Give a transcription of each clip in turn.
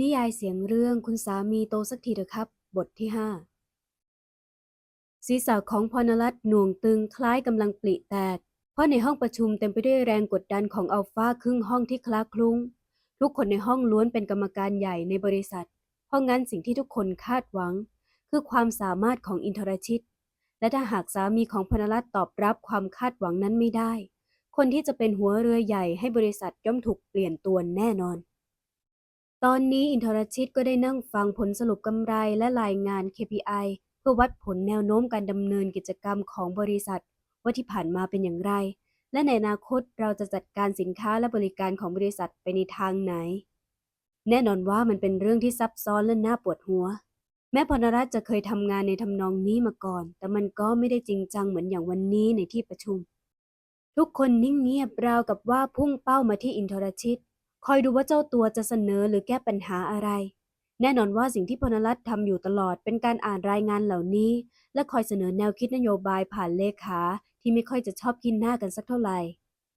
นิยายเสียงเรื่องคุณสามีโตสักทีเถอะครับ บทที่ห้าศีรษะของพรณรัตน์หน่วงตึงคล้ายกำลังปลิแตก เพราะในห้องประชุมเต็มไปด้วยแรงกดดันของอัลฟาครึ่งห้องที่คล้าคลุ้ง ทุกคนในห้องล้วนเป็นกรรมการใหญ่ในบริษัท เพราะงั้นสิ่งที่ทุกคนคาดหวัง คือความสามารถของอินทรชิต และถ้าหากสามีของพรณรัตน์ตอบรับความคาดหวังนั้นไม่ได้ คนที่จะเป็นหัวเรือใหญ่ให้บริษัทย่อมถูกเปลี่ยนตัวแน่นอน ตอนนี้อินทรชิตก็ได้นั่งฟังผลสรุปกำไรและรายงาน KPI เพื่อวัดผลแนวโน้มการดำเนินกิจกรรมของบริษัท ว่าที่ผ่านมาเป็นอย่างไร และในอนาคตเราจะจัดการสินค้าและบริการของบริษัทไปในทางไหน แน่นอนว่ามันเป็นเรื่องที่ซับซ้อนและน่าปวดหัว แม้พรรัตจะเคยทำงานในทำนองนี้มาก่อน แต่มันก็ไม่ได้จริงจังเหมือนอย่างวันนี้ในที่ประชุม ทุกคนนิ่งเงียบราวกับว่าพุ่งเป้ามาที่อินทรชิต คอยดูว่าเจ้าตัวจะเสนอหรือแก้ปัญหาอะไร แน่นอนว่าสิ่งที่พลรัตน์ทำอยู่ตลอดเป็นการอ่านรายงานเหล่านี้ และคอยเสนอแนวคิดนโยบายผ่านเลขาที่ไม่ค่อยจะชอบกินหน้ากันสักเท่าไหร่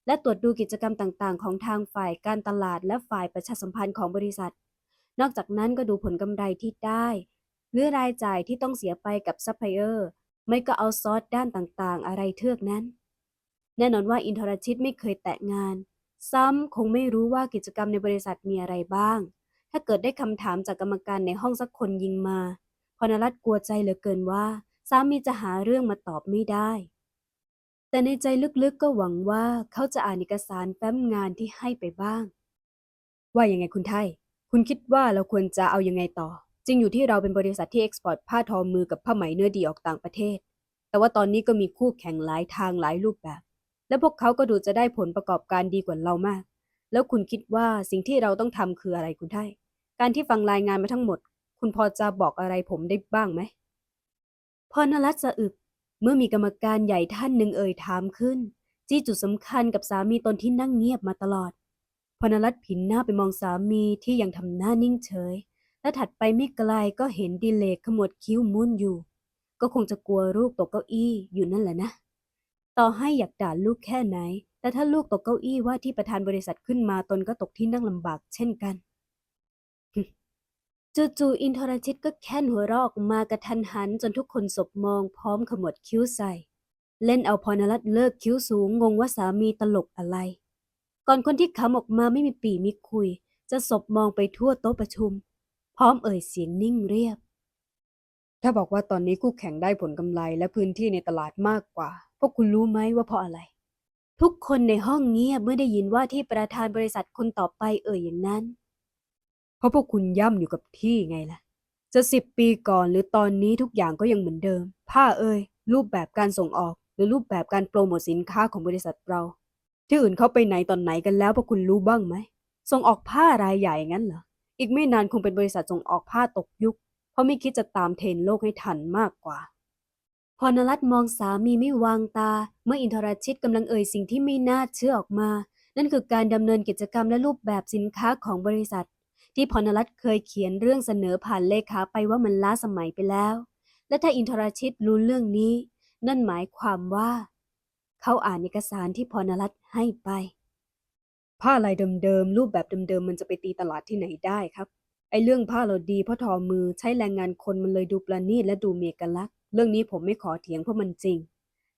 และตรวจดูกิจกรรมต่างๆ ของทางฝ่ายการตลาดและฝ่ายประชาสัมพันธ์ของบริษัท นอกจากนั้นก็ดูผลกำไรที่ได้ หรือรายจ่ายที่ต้องเสียไปกับซัพพลายเออร์ไม่ก็เอาซอสด้านต่างๆ อะไรเทือกนั้น แน่นอนว่าอินทรชิตไม่เคยแตะงาน ซ้ำคงไม่รู้ว่ากิจกรรมในบริษัทมีอะไรบ้าง ถ้าเกิดได้คำถามจากกรรมการในห้องสักคนยิงมาพรณรัตกลัวใจเหลือเกินว่า สามีจะหาเรื่องมาตอบไม่ได้ แต่ในใจลึกๆก็หวังว่าเขาจะอ่านเอกสารแฟ้มงานที่ให้ไปบ้าง ว่ายังไงคุณไทย คุณคิดว่าเราควรจะเอายังไงต่อ จริงอยู่ที่เราเป็นบริษัทที่เอ็กซ์พอร์ตผ้าทอมือกับผ้าไหมเนื้อดีออกต่างประเทศ แต่ว่าตอนนี้ก็มีคู่แข่งหลายทางหลายรูปแบบ และพวกเขาก็ดูจะได้ผลประกอบการดีกว่าเรามาก แล้วคุณคิดว่าสิ่งที่เราต้องทำคืออะไรคุณไทยการที่ฟังรายงานมาทั้งหมด คุณพอจะบอกอะไรผมได้บ้างไหมพรณรัตสะอึก เมื่อมีกรรมการใหญ่ท่านหนึ่งเอ่ยถามขึ้น จี้จุดสำคัญกับสามีตนที่นั่งเงียบมาตลอดพรณรัตผินหน้าไปมองสามีที่ยังทำหน้านิ่งเฉย และถัดไปไม่ไกลก็เห็นดิเลกขมวดคิ้วมุ่นอยู่ ก็คงจะกลัวลูกตกเก้าอี้อยู่นั่นแหละนะ ต่อให้อยากด่าลูกแค่ไหน แต่ถ้าลูกตกเก้าอี้ว่าที่ประธานบริษัทขึ้นมาตนก็ตกที่นั่งลำบากเช่นกัน จู่ๆอินทรชิตก็แค่นหัวรอออกมากระทันหันจนทุกคนสบมองพร้อมขมวดคิ้วใส่ เล่นเอาพรณรัตน์เลิกคิ้วสูงงงว่าสามีตลกอะไร ก่อนคนที่ขำออกมาไม่มีปีมีคุย จะสบมองไปทั่วโต๊ะประชุม พร้อมเอ่ยเสียงนิ่งเรียบ ถ้าบอกว่าตอนนี้คู่แข่งได้ผลกำไรและพื้นที่ในตลาดมากกว่า พวกคุณรู้ไหมว่าเพราะอะไร ทุกคนในห้องเงียบเมื่อได้ยินว่าที่ประธานบริษัทคนต่อไปเอ่ยอย่างนั้น เพราะพวกคุณย่ำอยู่กับที่ไงล่ะ จะสิบปีก่อนหรือตอนนี้ทุกอย่างก็ยังเหมือนเดิม ผ้าเอ่ยรูปแบบการส่งออก หรือรูปแบบการโปรโมทสินค้าของบริษัทเรา ที่อื่นเขาไปไหนตอนไหนกันแล้วพวกคุณรู้บ้างไหมส่งออกผ้ารายใหญ่งั้นเหรออีกไม่นานคงเป็นบริษัทส่งออกผ้าตกยุค เพราะไม่คิดจะตามเทรนโลกให้ทันมากกว่า พรณรัตน์มองสามีไม่วางตา เมื่ออินทรชิตกำลังเอ่ยสิ่งที่ไม่น่าเชื่อออกมา นั่นคือการดำเนินกิจกรรมและรูปแบบสินค้าของบริษัท ที่พรณรัตน์เคยเขียนเรื่องเสนอผ่านเลขาไปว่ามันล้าสมัยไปแล้ว และถ้าอินทรชิตรู้เรื่องนี้ นั่นหมายความว่า เขาอ่านเอกสารที่พรณรัตน์ให้ไป ผ้าลายเดิมๆรูปแบบเดิมๆมันจะไปตีตลาดที่ไหนได้ครับไอ้เรื่องผ้าเราดีเพราะทอมือใช้แรงงานคนมันเลยดูประณีตและดูมีเอกลักษณ เรื่องนี้ผมไม่ขอเถียงเพราะมันจริง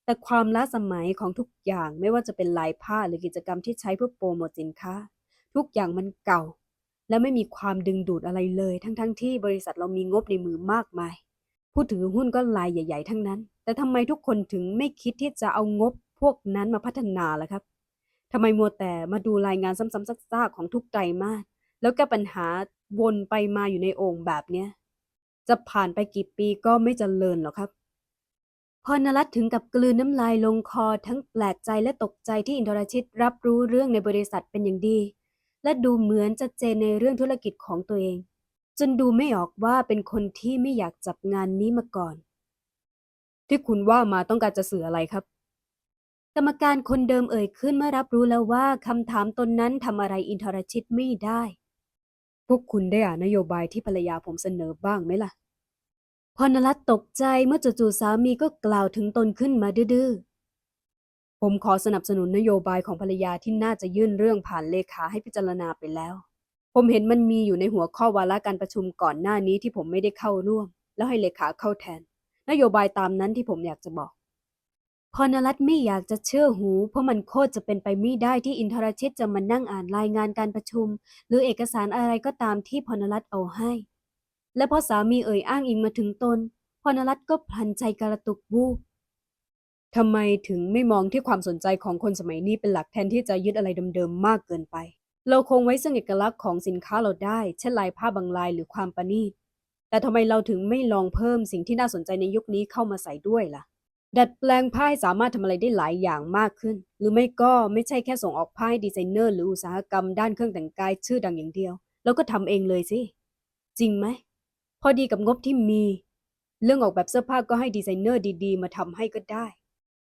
แต่ความล้าสมัยของทุกอย่างไม่ว่าจะเป็นลายผ้าหรือกิจกรรมที่ใช้เพื่อโปรโมทสินค้า ทุกอย่างมันเก่า และไม่มีความดึงดูดอะไรเลย ทั้งๆทที่บริษัทเรามีงบในมือมากมาย ผู้ถือหุ้นก็รายใหญ่ ๆ ทั้งนั้น แต่ทำไมทุกคนถึงไม่คิดที่จะเอางบพวกนั้นมาพัฒนาล่ะครับทำไมมัวแต่มาดูรายงานซ้ำๆซากๆของทุกไตรมาสแล้วแก้ปัญหาวนไปมาอยู่ในโอ่งแบบเนี้ย จะผ่านไปกี่ปีก็ไม่เจริญหรอกครับ พรณรัตน์ถึงกับกลืนน้ำลายลงคอทั้งแปลกใจและตกใจที่อินทรชิตรับรู้เรื่องในบริษัทเป็นอย่างดี และดูเหมือนจะเจนในเรื่องธุรกิจของตัวเอง จนดูไม่ออกว่าเป็นคนที่ไม่อยากจับงานนี้มาก่อน ที่คุณว่ามาต้องการจะสื่ออะไรครับ กรรมการคนเดิมเอ่ยขึ้นเมื่อรับรู้แล้วว่าคำถามตนนั้นทำอะไรอินทรชิตไม่ได้ พวกคุณได้อ่านนโยบายที่ภรรยาผมเสนอบ้างไหมล่ะ พรณรัตน์ตกใจเมื่อจู่ๆสามีก็กล่าวถึงตนขึ้นมาดื้อๆ ผมขอสนับสนุนนโยบายของภรรยาที่น่าจะยื่นเรื่องผ่านเลขาให้พิจารณาไปแล้ว ผมเห็นมันมีอยู่ในหัวข้อวาระการประชุมก่อนหน้านี้ที่ผมไม่ได้เข้าร่วม แล้วให้เลขาเข้าแทน นโยบายตามนั้นที่ผมอยากจะบอก พรณรัตน์ไม่อยากจะเชื่อหู เพราะมันโคตรจะเป็นไปไม่ได้ที่อินทรชิตจะมานั่งอ่านรายงานการประชุม หรือเอกสารอะไรก็ตามที่พรณรัตน์เอาให้ และพอสามีเอ่ยอ้างอิงมาถึงตนพรณรัตน์ก็พลันใจกระตุกวูบทำไมถึงไม่มองที่ความสนใจของคนสมัยนี้เป็นหลักแทนที่จะยึดอะไรเดิมๆมากเกินไป เราคงไว้ซึ่งเอกลักษณ์ของสินค้าเราได้ เช่นลายผ้าบางลายหรือความประณีตแต่ทำไมเราถึงไม่ลองเพิ่มสิ่งที่น่าสนใจในยุคนี้เข้ามาใส่ด้วยล่ะ ดัดแปลงผ้าให้สามารถทำอะไรได้หลายอย่างมากขึ้น หรือไม่ก็ไม่ใช่แค่ส่งออกผ้าให้ดีไซเนอร์หรืออุตสาหกรรมด้านเครื่องแต่งกายชื่อดังอย่างเดียว แล้วก็ทำเองเลยสิ จริงไหม พอดีกับงบที่มี เรื่องออกแบบเสื้อผ้าก็ให้ดีไซเนอร์ดี ๆ มาทำให้ก็ได้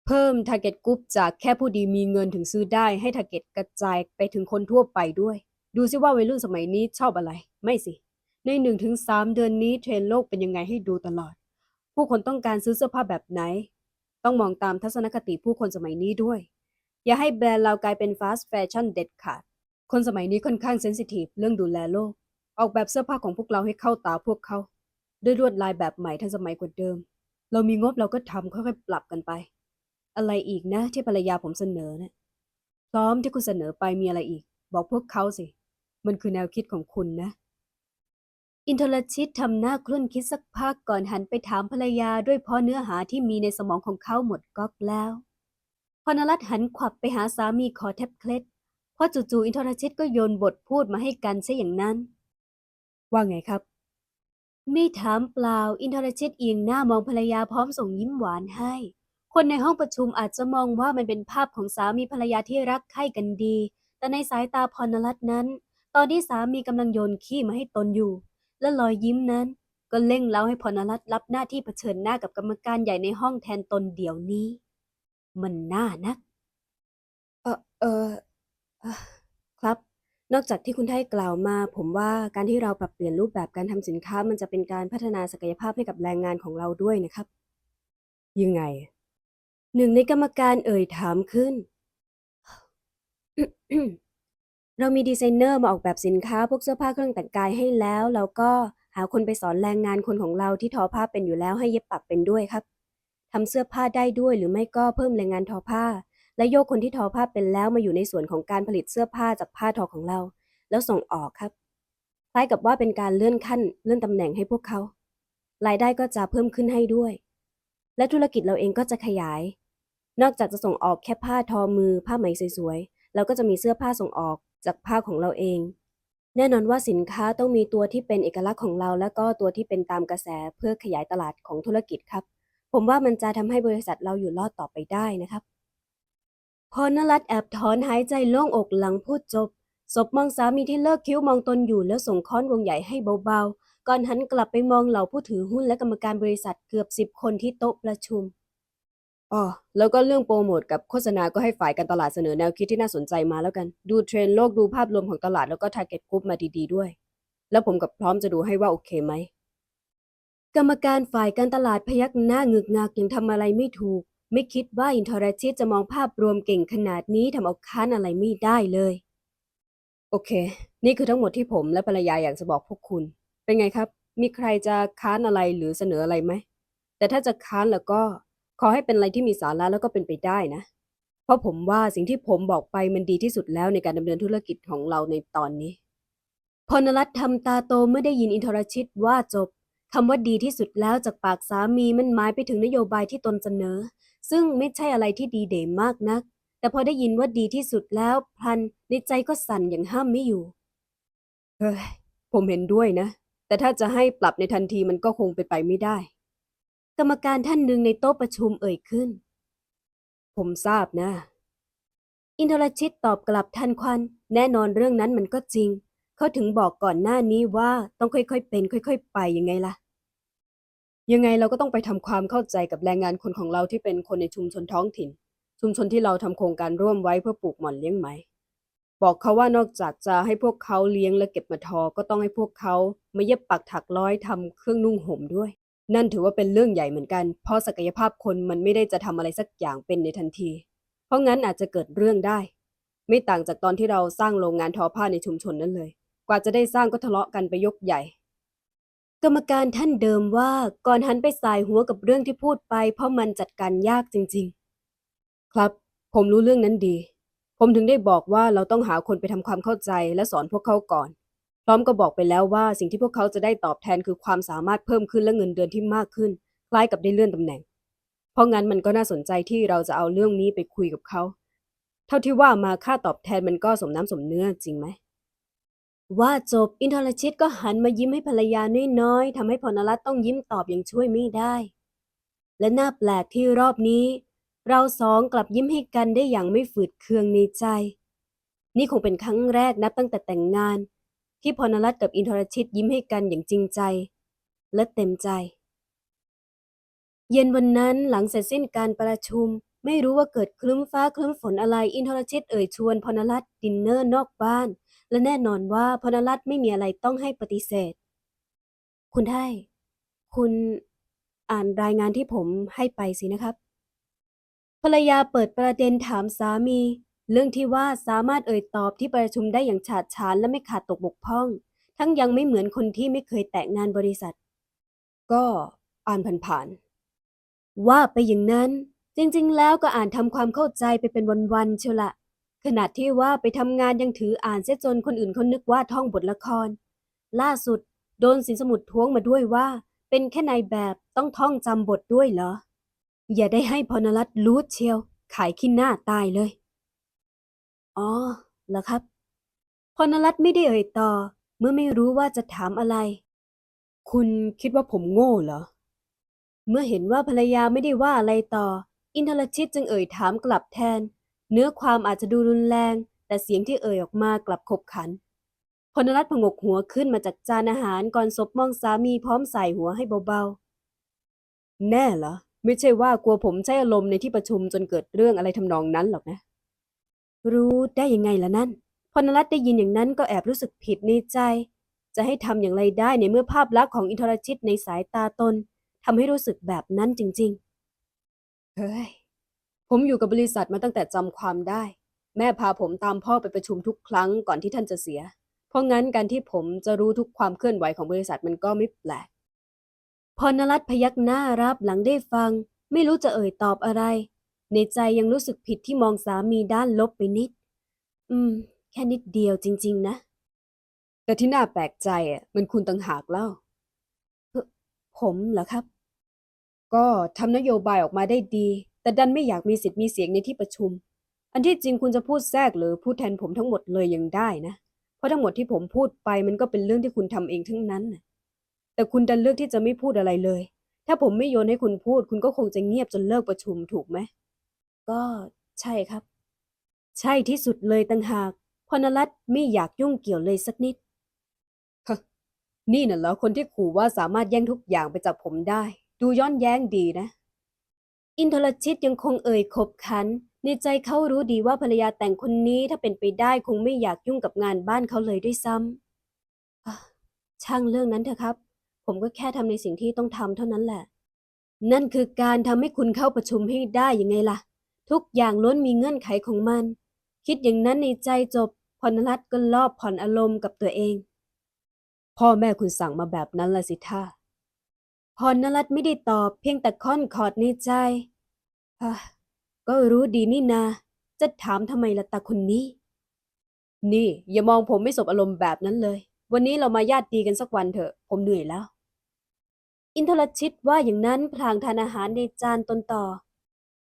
เพิ่ม target group จากแค่ผู้ดีมีเงินถึงซื้อได้ให้ target กระจายไปถึงคนทั่วไปด้วย ดูซิว่าวัยรุ่นสมัยนี้ชอบอะไร ไม่สิ ในหนึ่งถึงสามเดือนนี้เทรนด์โลกเป็นยังไงให้ดูตลอด ผู้คนต้องการซื้อเสื้อผ้าแบบไหน ต้องมองตามทัศนคติผู้คนสมัยนี้ด้วย อย่าให้แบรนด์เรากลายเป็นฟาสต์แฟชั่นเด็ดขาด คนสมัยนี้ค่อนข้างเซนซิทีฟเรื่องดูแลโลก ออกแบบเสื้อผ้าของพวกเราให้เข้าตาพวกเขา ด้วยลวดลายแบบใหม่ทันสมัยกว่าเดิม เรามีงบเราก็ทำค่อยๆปรับกันไป อะไรอีกนะที่ภรรยาผมเสนอนะพร้อมที่คุณเสนอไปมีอะไรอีก บอกพวกเขาสิ มันคือแนวคิดของคุณนะ อินทรชิตทำหน้าครุ่นคิดสักพักก่อนหันไปถามภรรยาด้วยเพราะเนื้อหาที่มีในสมองของเขาหมดก๊อกแล้วพรณรัตหันขวับไปหาสามีขอแทบเคล็ดเพราะจู่ๆอินทรชิตก็โยนบทพูดมาให้กันซะอย่างนั้น ว่าไงครับ ไม่ถามเปล่า อินทรชิตเอียงหน้ามองภรรยาพร้อมส่งยิ้มหวานให้ คนในห้องประชุมอาจจะมองว่ามันเป็นภาพของสามีภรรยาที่รักใคร่กันดี แต่ในสายตาพรณรัตน์นั้น ตอนที่สามีกำลังโยนขี้มาให้ตนอยู่ และรอยยิ้มนั้น ก็เล่งเล้าให้พรณรัตน์รับหน้าที่เผชิญหน้ากับกรรมการใหญ่ในห้องแทนตนเดี๋ยวนี้ มันน่านัก เออเออครับ นอกจากที่คุณไทยกล่าวมา ผมว่าการที่เราปรับเปลี่ยนรูปแบบการทำสินค้ามันจะเป็นการพัฒนาศักยภาพให้กับแรงงานของเราด้วยนะครับ ยังไง หนึ่งในกรรมการเอ่ยถามขึ้น เรามีดีไซเนอร์มาออกแบบสินค้า พวกเสื้อผ้าเครื่องแต่งกายให้แล้วแล้วก็หาคนไปสอนแรงงานคนของเราที่ทอผ้าเป็นอยู่แล้วให้เย็บปักเป็นด้วยครับทำเสื้อผ้าได้ด้วยหรือไม่ก็เพิ่มแรงงานทอผ้า และโยกคนที่ทอผ้าเป็นแล้วมาอยู่ในส่วนของการผลิตเสื้อผ้าจากผ้าทอของเรา แล้วส่งออกครับคล้ายกับว่าเป็นการเลื่อนขั้นเลื่อนตำแหน่งให้พวกเขารายได้ก็จะเพิ่มขึ้นให้ด้วย และธุรกิจเราเองก็จะขยาย นอกจากจะส่งออกแค่ผ้าทอมือผ้าไหมสวยๆเราก็จะมีเสื้อผ้าส่งออก จากผ้าของเราเอง แน่นอนว่าสินค้าต้องมีตัวที่เป็นเอกลักษณ์ของเรา และก็ตัวที่เป็นตามกระแสเพื่อขยายตลาดของธุรกิจครับ ผมว่ามันจะทำให้บริษัทเราอยู่รอดต่อไปได้นะครับ พอนรัตแอบถอนหายใจโล่งอกหลังพูดจบศพมองสามีที่เลิกคิ้วมองตนอยู่แล้วส่งค้อนวงใหญ่ให้เบาๆ ก่อนหันกลับไปมองเหล่าผู้ถือหุ้นและกรรมการบริษัทเกือบสิบคนที่โต๊ะประชุม อ๋อแล้วก็เรื่องโปรโมทกับโฆษณาก็ให้ฝ่ายการตลาดเสนอแนวคิดที่น่าสนใจมาแล้วกัน ดูเทรนด์โลกดูภาพรวมของตลาดแล้วก็ target group มาดีๆด้วย แล้วผมกับพร้อมจะดูให้ว่าโอเคไหม กรรมการฝ่ายการตลาดพยักหน้าเงึกงักยังทำอะไรไม่ถูก ไม่คิดว่าอินทรชิตจะมองภาพรวมเก่งขนาดนี้ทำเอาค้านอะไรไม่ได้เลย โอเค นี่คือทั้งหมดที่ผมและภรรยาอยากจะบอกพวกคุณ เป็นไงครับ มีใครจะค้านอะไรหรือเสนออะไรไหมแต่ถ้าจะค้านแล้วก็ ขอให้เป็นอะไรที่มีสาระแล้วก็เป็นไปได้นะ เพราะผมว่าสิ่งที่ผมบอกไปมันดีที่สุดแล้วในการดำเนินธุรกิจของเราในตอนนี้พรณรัตน์ทำตาโตเมื่อได้ยินอินทรชิตว่าจบคำว่าดีที่สุดแล้วจากปากสามีมันหมายไปถึงนโยบายที่ตนเสนอ ซึ่งไม่ใช่อะไรที่ดีเด่มากนัก แต่พอได้ยินว่าดีที่สุดแล้วพันในใจก็สั่นอย่างห้ามไม่อยู่ เฮ้ยผมเห็นด้วยนะ แต่ถ้าจะให้ปรับในทันทีมันก็คงเป็นไปไม่ได้ กรรมการท่านหนึ่งในโต๊ะประชุมเอ่ยขึ้น ผมทราบนะ อินทรชิตตอบกลับทันควัน แน่นอนเรื่องนั้นมันก็จริง เขาถึงบอกก่อนหน้านี้ว่าต้องค่อยๆเป็น ค่อย ๆ ไปยังไงล่ะ ยังไงเราก็ต้องไปทำความเข้าใจกับแรงงานคนของเราที่เป็นคนในชุมชนท้องถิ่น ชุมชนที่เราทำโครงการร่วมไว้เพื่อปลูกหม่อนเลี้ยงไหมบอกเขาว่านอกจากจะให้พวกเขาเลี้ยงและเก็บมาทอ ก็ต้องให้พวกเขามาเย็บปักถักร้อยทำเครื่องนุ่งห่มด้วย นั่นถือว่าเป็นเรื่องใหญ่เหมือนกัน เพราะศักยภาพคนมันไม่ได้จะทำอะไรสักอย่างเป็นในทันที เพราะงั้นอาจจะเกิดเรื่องได้ ไม่ต่างจากตอนที่เราสร้างโรงงานทอผ้าในชุมชนนั้นเลย กว่าจะได้สร้างก็ทะเลาะกันไปยกใหญ่ กรรมการท่านเดิมว่าก่อนหันไปสายหัวกับเรื่องที่พูดไป เพราะมันจัดการยากจริง ๆ ครับ ผมรู้เรื่องนั้นดี ผมถึงได้บอกว่าเราต้องหาคนไปทำความเข้าใจและสอนพวกเขาก่อน พร้อมก็บอกไปแล้วว่าสิ่งที่พวกเขาจะได้ตอบแทนคือความสามารถเพิ่มขึ้นและเงินเดือนที่มากขึ้น คล้ายกับได้เลื่อนตำแหน่ง เพราะงั้นมันก็น่าสนใจที่เราจะเอาเรื่องนี้ไปคุยกับเขา เท่าที่ว่ามาค่าตอบแทนมันก็สมน้ำสมเนื้อจริงไหม ว่าจบอินทรชิตก็หันมายิ้มให้ภรรยาน้อยๆทำให้พรณรัตน์ต้องยิ้มตอบอย่างช่วยไม่ได้ และน่าแปลกที่รอบนี้ เราสองกลับยิ้มให้กันได้อย่างไม่ฝืดเคืองในใจ นี่คงเป็นครั้งแรกนับตั้งแต่แต่งงาน ที่พรณรัตน์กับอินทรชิตยิ้มให้กันอย่างจริงใจ และเต็มใจ เย็นวันนั้นหลังเสร็จสิ้นการประชุม ไม่รู้ว่าเกิดคลึ้มฟ้าคลึ้มฝนอะไรอินทรชิตเอ่ยชวนพรณรัตน์ดินเนอร์นอกบ้าน และแน่นอนว่าพรณรัตน์ไม่มีอะไรต้องให้ปฏิเสธ คุณไทยคุณอ่านรายงานที่ผมให้ไปสินะครับ ภรรยาเปิดประเด็นถามสามี เรื่องที่ว่าสามารถเอ่ยตอบที่ประชุมได้อย่างฉาดฉานและไม่ขาดตกบกพร่อง ทั้งยังไม่เหมือนคนที่ไม่เคยแตะงานบริษัท ก็อ่านผ่านๆว่าไปอย่างนั้น จริงๆ แล้วก็อ่านทำความเข้าใจไปเป็นวันๆเชียวละขนาดที่ว่าไปทำงานยังถืออ่านเสียจนคนอื่นเขานึกว่าท่องบทละคร ล่าสุด โดนสินสมุดท้วงมาด้วยว่า เป็นแค่นายแบบต้องท่องจำบทด้วยเหรอ อย่าได้ให้พรณรัตน์รู้เชียว ขายขี้หน้าตายเลย อ๋อเหรอครับ พรณรัตน์ไม่ได้เอ่ยต่อ เมื่อไม่รู้ว่าจะถามอะไร คุณคิดว่าผมโง่เหรอ เมื่อเห็นว่าภรรยาไม่ได้ว่าอะไรต่อ อินทรชิตจึงเอ่ยถามกลับแทน เนื้อความอาจจะดูรุนแรง แต่เสียงที่เอ่ยออกมากลับขบขันพนรัตน์ผงกหัวขึ้นมาจากจานอาหารก่อนศพมองสามีพร้อมใส่หัวให้เบาๆ แน่เหรอ ไม่ใช่ว่ากลัวผมใช้อารมณ์ในที่ประชุมจนเกิดเรื่องอะไรทำนองนั้นหรอกนะ รู้ได้ยังไงล่ะนั่นพลนรัตน์ได้ยินอย่างนั้นก็แอบรู้สึกผิดในใจ จะให้ทำอย่างไรได้ในเมื่อภาพลักษณ์ของอินทรชิตในสายตาตนทำให้รู้สึกแบบนั้นจริง ๆ เฮ้ย ผมอยู่กับบริษัทมาตั้งแต่จำความได้ แม่พาผมตามพ่อไปประชุมทุกครั้งก่อนที่ท่านจะเสีย เพราะงั้นการที่ผมจะรู้ทุกความเคลื่อนไหวของบริษัทมันก็ไม่แปลกพรณรัตน์พยักหน้ารับหลังได้ฟัง ไม่รู้จะเอ่ยตอบอะไร ในใจยังรู้สึกผิดที่มองสามีด้านลบไปนิด อืม แค่นิดเดียวจริง ๆ นะ แต่ที่น่าแปลกใจอะมันคุณต่างหากเล่าเอ่อผมเหรอครับ ก็ทำนโยบายออกมาได้ดี แต่ดันไม่อยากมีสิทธิ์มีเสียงในที่ประชุม อันที่จริงคุณจะพูดแทรกหรือพูดแทนผมทั้งหมดเลยยังได้นะ เพราะทั้งหมดที่ผมพูดไปมันก็เป็นเรื่องที่คุณทำเองทั้งนั้นน่ะแต่คุณดันเลือกที่จะไม่พูดอะไรเลย ถ้าผมไม่โยนให้คุณพูด คุณก็คงจะเงียบจนเลิกประชุมถูกไหม ก็ใช่ครับ ใช่ที่สุดเลยต่างหากพรณรัตน์ไม่อยากยุ่งเกี่ยวเลยสักนิดฮะนี่น่ะเหรอคนที่ขู่ว่าสามารถแย่งทุกอย่างไปจากผมได้ ดูย้อนแย้งดีนะ อินทรชิตยังคงเอ่ยขบขัน ในใจเขารู้ดีว่าภรรยาแต่งคนนี้ถ้าเป็นไปได้คงไม่อยากยุ่งกับงานบ้านเขาเลยด้วยซ้ำช่างเรื่องนั้นเถอะครับ ผมก็แค่ทำในสิ่งที่ต้องทำเท่านั้นแหละ นั่นคือการทำให้คุณเข้าประชุมให้ได้ยังไงล่ะ ทุกอย่างล้วนมีเงื่อนไขของมัน คิดอย่างนั้นในใจจบพรณรัตน์ก็ลอบผ่อนอารมณ์กับตัวเอง พ่อแม่คุณสั่งมาแบบนั้นละสิท่าพรณรัตน์ไม่ได้ตอบเพียงแต่ค่อนขอดในใจก็รู้ดีนี่นา จะถามทำไมละตาคนนี้ นี่อย่ามองผมไม่สบอารมณ์แบบนั้นเลย วันนี้เรามาญาติดีกันสักวันเถอะ ผมเหนื่อยแล้ว อินทรชิตว่าอย่างนั้นพลางทานอาหารในจานตนต่อ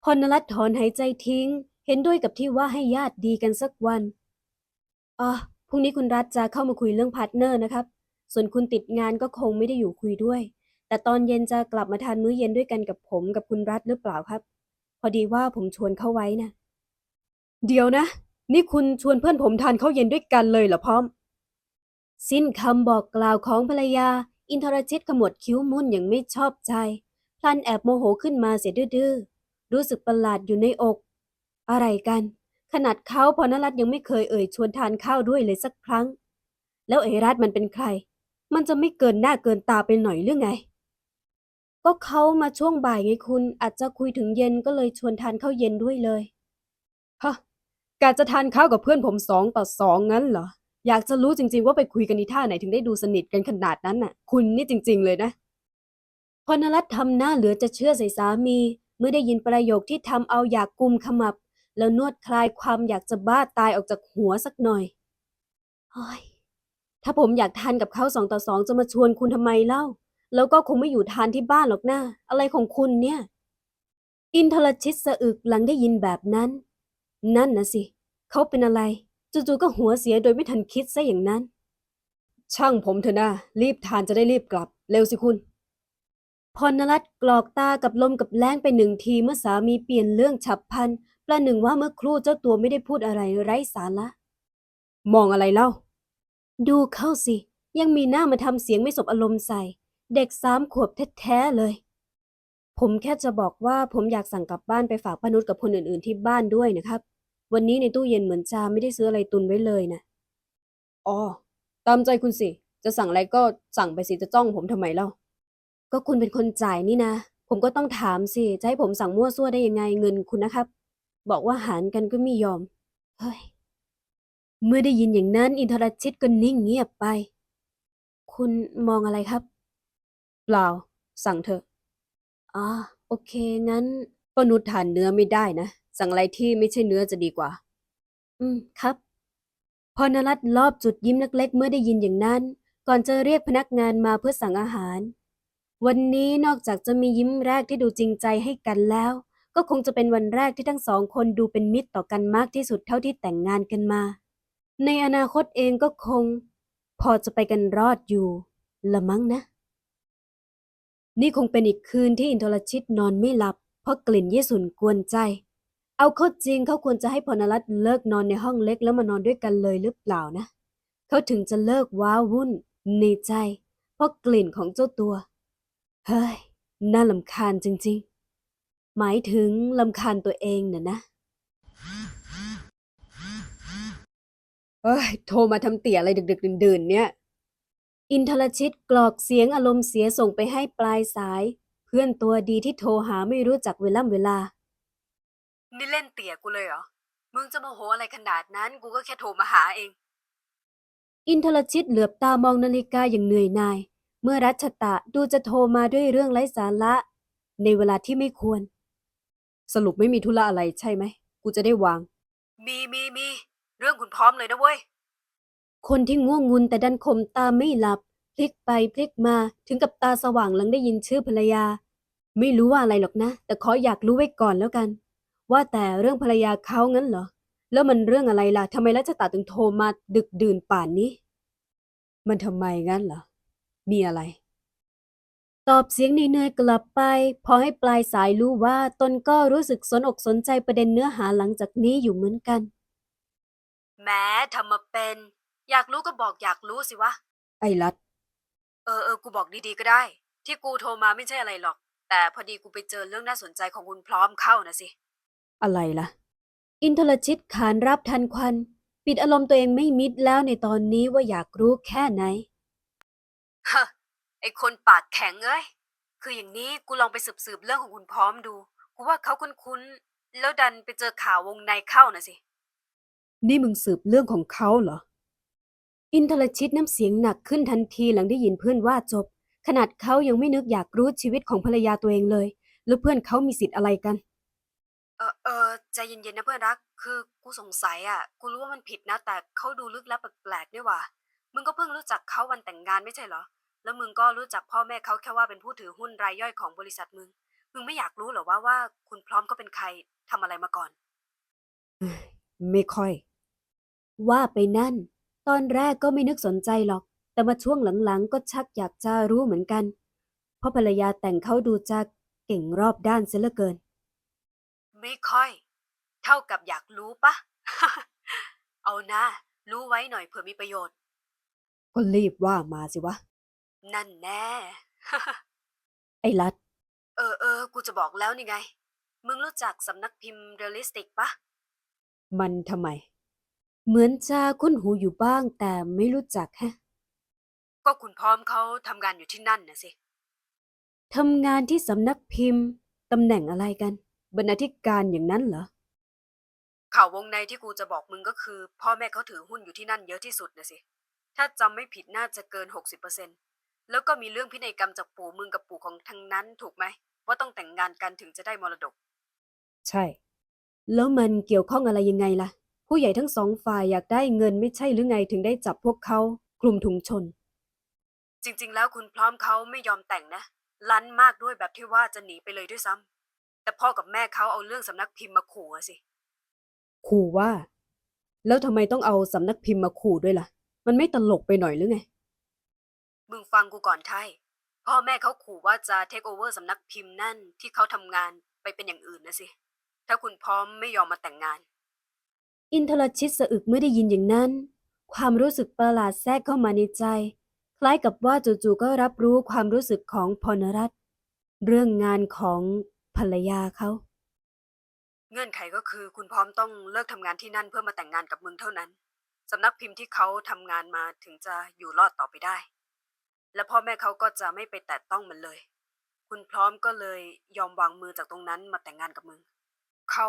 พรณรัตน์ถอนหายใจทิ้ง เห็นด้วยกับที่ว่าให้ญาติดีกันสักวันอ๋อพรุ่งนี้คุณรัฐจะเข้ามาคุยเรื่องพาร์ทเนอร์นะครับ ส่วนคุณติดงานก็คงไม่ได้อยู่คุยด้วย แต่ตอนเย็นจะกลับมาทานมื้อเย็นด้วยกันกับผมกับคุณรัฐหรือเปล่าครับ พอดีว่าผมชวนเขาไว้นะเดี๋ยวนะ นี่คุณชวนเพื่อนผมทานข้าวเย็นด้วยกันเลยเหรอพร้อม สิ้นคำบอกกล่าวของภรรยา อินทรชิตขมวดคิ้วมุ่นอย่างไม่ชอบใจพลันแอบโมโหขึ้นมาเสียดื้อ รู้สึกประหลาดอยู่ในอก อะไรกัน ขนาดเขาพอนรัตยังไม่เคยเอ่ยชวนทานข้าวด้วยเลยสักครั้ง แล้วเอรัตมันเป็นใคร มันจะไม่เกินหน้าเกินตาไปหน่อยหรือไง ก็เขามาช่วงบ่ายไงคุณอาจจะคุยถึงเย็นก็เลยชวนทานข้าวเย็นด้วยเลยฮะกาจะทานข้าวกับเพื่อนผมสองต่อสองงั้นเหรออยากจะรู้จริง ๆ ว่าไปคุยกันในท่าไหนถึงได้ดูสนิทกันขนาดนั้นน่ะ คุณนี่จริง ๆ เลยนะพรณรัตทำหน้าเหลือจะเชื่อใส่สามี เมื่อได้ยินประโยคที่ทำเอาอยากกุมขมับ แล้วนวดคลายความอยากจะบ้าตายออกจากหัวสักหน่อยเฮ้ยถ้าผมอยากทานกับเขาสองต่อสองจะมาชวนคุณทำไมเล่า แล้วก็คงไม่อยู่ทานที่บ้านหรอกนะอะไรของคุณเนี่ย อินทรชิตสะอึกหลังได้ยินแบบนั้น นั่นนะสิ เขาเป็นอะไร จู่ๆก็หัวเสียโดยไม่ทันคิดซะอย่างนั้น ช่างผมเถอะนะรีบทานจะได้รีบกลับ เร็วสิคุณ พรณรัตน์กรอกตากับลมกับแล้งไปหนึ่งทีเมื่อสามีเปลี่ยนเรื่องฉับพลัน ประหนึ่งว่าเมื่อครู่เจ้าตัวไม่ได้พูดอะไรไร้สาระ มองอะไรเล่า ดูเข้าสิ ยังมีหน้ามาทำเสียงไม่สบอารมณ์ใส่ เด็กสามขวบแท้ๆเลย ผมแค่จะบอกว่าผมอยากสั่งกลับบ้านไปฝากป้านุชกับคนอื่นๆที่บ้านด้วยนะครับ วันนี้ในตู้เย็นเหมือนจาไม่ได้ซื้ออะไรตุนไว้เลยนะอ๋อตามใจคุณสิ จะสั่งอะไรก็สั่งไปสิจะจ้องผมทำไมเล่า ก็คุณเป็นคนจ่ายนี่นะ ผมก็ต้องถามสิจะให้ผมสั่งมั่วซั่วได้ยังไงเงินคุณนะครับ บอกว่าหารกันก็ไม่ยอม เฮ้ย เมื่อได้ยินอย่างนั้นอินทรชิตก็นิ่งเงียบไป คุณมองอะไรครับ เปล่า สั่งเถอะอ่าโอเค งั้นป้านุชทานเนื้อไม่ได้นะ สั่งอะไรที่ไม่ใช่เนื้อจะดีกว่า อืมครับพรณรัตน์รอบจุดยิ้มเล็กๆเมื่อได้ยินอย่างนั้น ก่อนจะเรียกพนักงานมาเพื่อสั่งอาหาร วันนี้นอกจากจะมียิ้มแรกที่ดูจริงใจให้กันแล้ว ก็คงจะเป็นวันแรกที่ทั้งสองคนดูเป็นมิตรต่อกันมากที่สุดเท่าที่แต่งงานกันมา ในอนาคตเองก็คง พอจะไปกันรอดอยู่ ละมั้งนะ นี่คงเป็นอีกคืนที่อินทรชิตนอนไม่หลับ เพราะกลิ่นเยสุนกวนใจ เอาเข้าจริงเขาควรจะให้พรณรัตน์เลิกนอนในห้องเล็กแล้วมานอนด้วยกันเลยหรือเปล่านะ เขาถึงจะเลิกว้าวุ่นในใจ เพราะกลิ่นของเจ้าตัว เฮ้ย น่าลำคาญจริงๆ หมายถึงลำคาญตัวเองน่ะนะเฮ้ย โทรมาทำเตี่ยอะไรดึกๆ ดื่นๆ เนี่ย อินทรชิตกรอกเสียงอารมณ์เสียส่งไปให้ปลายสาย เพื่อนตัวดีที่โทรหาไม่รู้จักเวล่ำเวลา นี่เล่นเตี่ยกูเลยเหรอ มึงจะโมโหอะไรขนาดนั้น กูก็แค่โทรมาหาเอง อินทรชิตเหลือบตามองนาฬิกาอย่างเหนื่อยหน่าย เมื่อรัชตะดูจะโทรมาด้วยเรื่องไร้สาระ ในเวลาที่ไม่ควร สรุปไม่มีธุระอะไรใช่ไหม กูจะได้วาง มีมีมี เรื่องคุณพร้อมเลยนะเว้ย คนที่ง่วงงุนแต่ดันข่มตาไม่หลับ พลิกไปพลิกมาถึงกับตาสว่างหลังได้ยินชื่อภรรยา ไม่รู้ว่าอะไรหรอกนะ แต่ขออยากรู้ไว้ก่อนแล้วกัน ว่าแต่เรื่องภรรยาเขางั้นเหรอ แล้วมันเรื่องอะไรล่ะทำไมรัชตาถึงโทรมาดึกดื่นป่านนี้ มันทำไมงั้นเหรอ มีอะไร ตอบเสียงเหนื่อยๆกลับไป พอให้ปลายสายรู้ว่าตนก็รู้สึกสนอกสนใจประเด็นเนื้อหาหลังจากนี้อยู่เหมือนกัน แม้ทำมาเป็น อยากรู้ก็บอกอยากรู้สิวะ ไอ้รัดเออเออกูบอกดีๆก็ได้ ที่กูโทรมาไม่ใช่อะไรหรอก แต่พอดีกูไปเจอเรื่องน่าสนใจของคุณพร้อมเข้านะสิ อะไรล่ะ อินทรชิตขานรับทันควัน ปิดอารมณ์ตัวเองไม่มิดแล้วในตอนนี้ว่าอยากรู้แค่ไหน ฮะไอคนปากแข็งเอ้ยคืออย่างนี้กูลองไปสืบสืบๆเรื่องของคุณพร้อมดู กูว่าเขาคุ้นๆแล้วดันไปเจอข่าววงในเข้านะสิ นี่มึงสืบเรื่องของเขาเหรอ อินทรชิตน้ำเสียงหนักขึ้นทันทีหลังได้ยินเพื่อนว่าจบ ขนาดเขายังไม่นึกอยากรู้ชีวิตของภรรยาตัวเองเลย แล้วเพื่อนเขามีสิทธิ์อะไรกัน เออเออใจเย็นๆนะเพื่อนรัก คือกูสงสัยอะ กูรู้ว่ามันผิดนะ แต่เขาดูลึกลับแปลกๆด้วยว่ะ มึงก็เพิ่งรู้จักเขาวันแต่งงานไม่ใช่เหรอ แล้วมึงก็รู้จักพ่อแม่เขาแค่ว่าเป็นผู้ถือหุ้นรายย่อยของบริษัทมึง มึงไม่อยากรู้เหรอว่าว่าคุณพร้อมก็เป็นใครทำอะไรมาก่อน ไม่ค่อย ว่าไปนั่น ตอนแรกก็ไม่นึกสนใจหรอก แต่มาช่วงหลังๆ ก็ชักอยากจะรู้เหมือนกัน เพราะภรรยาแต่งเขาดูจะเก่งรอบด้านเสียเหลือเกิน ไม่ค่อย เท่ากับอยากรู้ปะ เอานะ รู้ไว้หน่อยเผื่อมีประโยชน์ ก็รีบว่ามาสิวะ นั่นแน่ ไอ้รัด เออเออ กูจะบอกแล้วนี่ไง มึงรู้จักสำนักพิมพ์เรียลลิสติกปะ มันทำไม เหมือนจะคุ้นหูอยู่บ้างแต่ไม่รู้จักฮะก็คุณพร้อมเขาทำงานอยู่ที่นั่นนะสิ ทำงานที่สำนักพิมพ์ตำแหน่งอะไรกัน บรรณาธิการอย่างนั้นเหรอ ข่าววงในที่กูจะบอกมึงก็คือ พ่อแม่เขาถือหุ้นอยู่ที่นั่นเยอะที่สุดนะสิ ถ้าจำไม่ผิดน่าจะเกิน 60%แล้วก็มีเรื่องพินัยกรรมจากปู่มึงกับปู่ของทางนั้นถูกไหม ว่าต้องแต่งงานกันถึงจะได้มรดก ใช่ แล้วมันเกี่ยวข้องอะไรยังไงล่ะ ผู้ใหญ่ทั้งสองฝ่ายอยากได้เงินไม่ใช่หรือไงถึงได้จับพวกเขาคลุมถุงชน จริง ๆ แล้วคุณพร้อมเขาไม่ยอมแต่งนะ ลั้นมากด้วยแบบที่ว่าจะหนีไปเลยด้วยซ้ำแต่พ่อกับแม่เขาเอาเรื่องสำนักพิมพ์มาขู่อะสิ ขู่ว่า แล้วทำไมต้องเอาสำนักพิมพ์มาขู่ด้วยล่ะ มันไม่ตลกไปหน่อยหรือไง มึงฟังกูก่อนไทยพ่อแม่เขาขู่ว่าจะเทคโอเวอร์สำนักพิมพ์นั่นที่เขาทำงานไปเป็นอย่างอื่นนะสิ ถ้าคุณพร้อมไม่ยอมมาแต่งงาน อินทรชิตสะอึกเมื่อได้ยินอย่างนั้น ความรู้สึกประหลาดแทรกเข้ามาในใจ คล้ายกับว่าจู่ๆก็รับรู้ความรู้สึกของพรณรัตน์เรื่องงานของภรรยาเขา เงื่อนไขก็คือคุณพร้อมต้องเลิกทำงานที่นั่นเพื่อมาแต่งงานกับมึงเท่านั้น สำนักพิมพ์ที่เขาทำงานมาถึงจะอยู่รอดต่อไปได้ และพ่อแม่เขาก็จะไม่ไปแตะต้องมันเลย คุณพร้อมก็เลยยอมวางมือจากตรงนั้นมาแต่งงานกับมึง เขา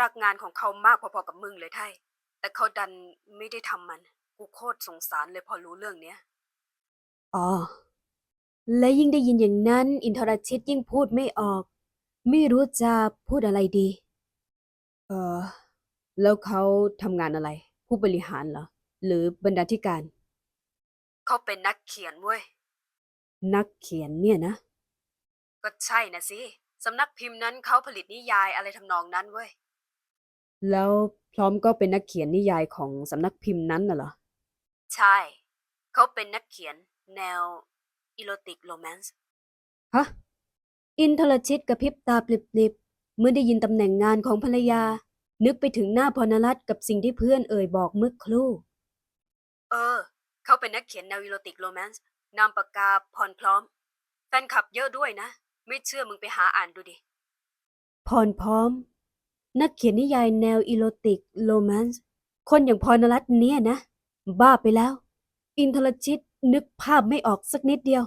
รักงานของเขามากพอๆกับมึงเลยไทยแต่เขาดันไม่ได้ทำมัน กูโคตรสงสารเลยพอรู้เรื่องเนี้ย อ๋อ และยิ่งได้ยินอย่างนั้น อินทรชิตยิ่งพูดไม่ออก ไม่รู้จะพูดอะไรดี เออ แล้วเขาทำงานอะไร ผู้บริหารเหรอ หรือบรรณาธิการ เขาเป็นนักเขียนเว้ย นักเขียนเนี่ยนะ ก็ใช่นะสิสำนักพิมพ์นั้นเขาผลิตนิยายอะไรทำนองนั้นเว้ย แล้วพร้อมก็เป็นนักเขียนนิยายของสำนักพิมพ์นั้นน่ะเหรอ ใช่ เขาเป็นนักเขียนแนวอีโรติกโรแมนซ์ฮะ อินทรชิตกระพริบตาปลิบๆเมื่อได้ยินตำแหน่งงานของภรรยา นึกไปถึงหน้าพรณรัตน์กับสิ่งที่เพื่อนเอ่ยบอกเมื่อครู่ เออ เขาเป็นนักเขียนแนวอีโรติกโรแมนซ์นามปากกาพรพร้อมแฟนคลับเยอะด้วยนะ ไม่เชื่อมึงไปหาอ่านดูดิ พรพร้อม นักเขียนนิยายแนวอีโรติกโรแมนซ์คนอย่างพรณรัตน์เนี่ยนะ บ้าไปแล้ว อินทรชิตนึกภาพไม่ออกสักนิดเดียว